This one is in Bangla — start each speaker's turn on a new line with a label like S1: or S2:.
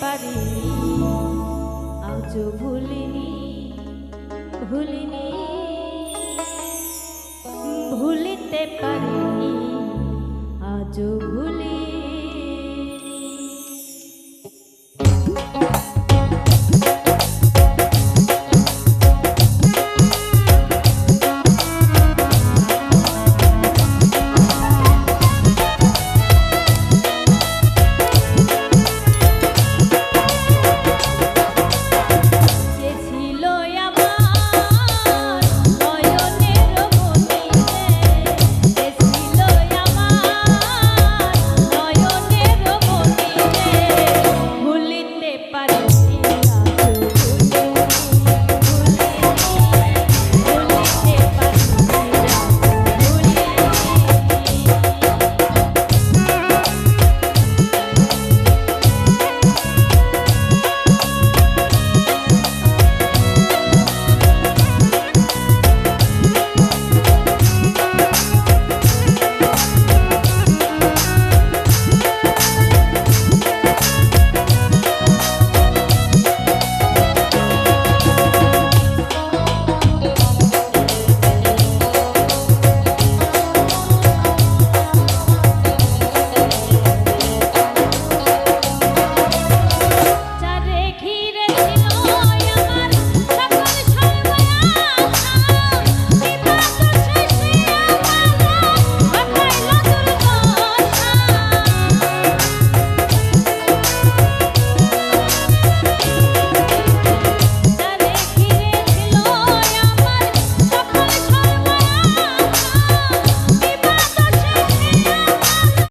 S1: পারি। আজও ভুলিনি ভুলিনি ভুলিতে পারি। আজও ভুলিনি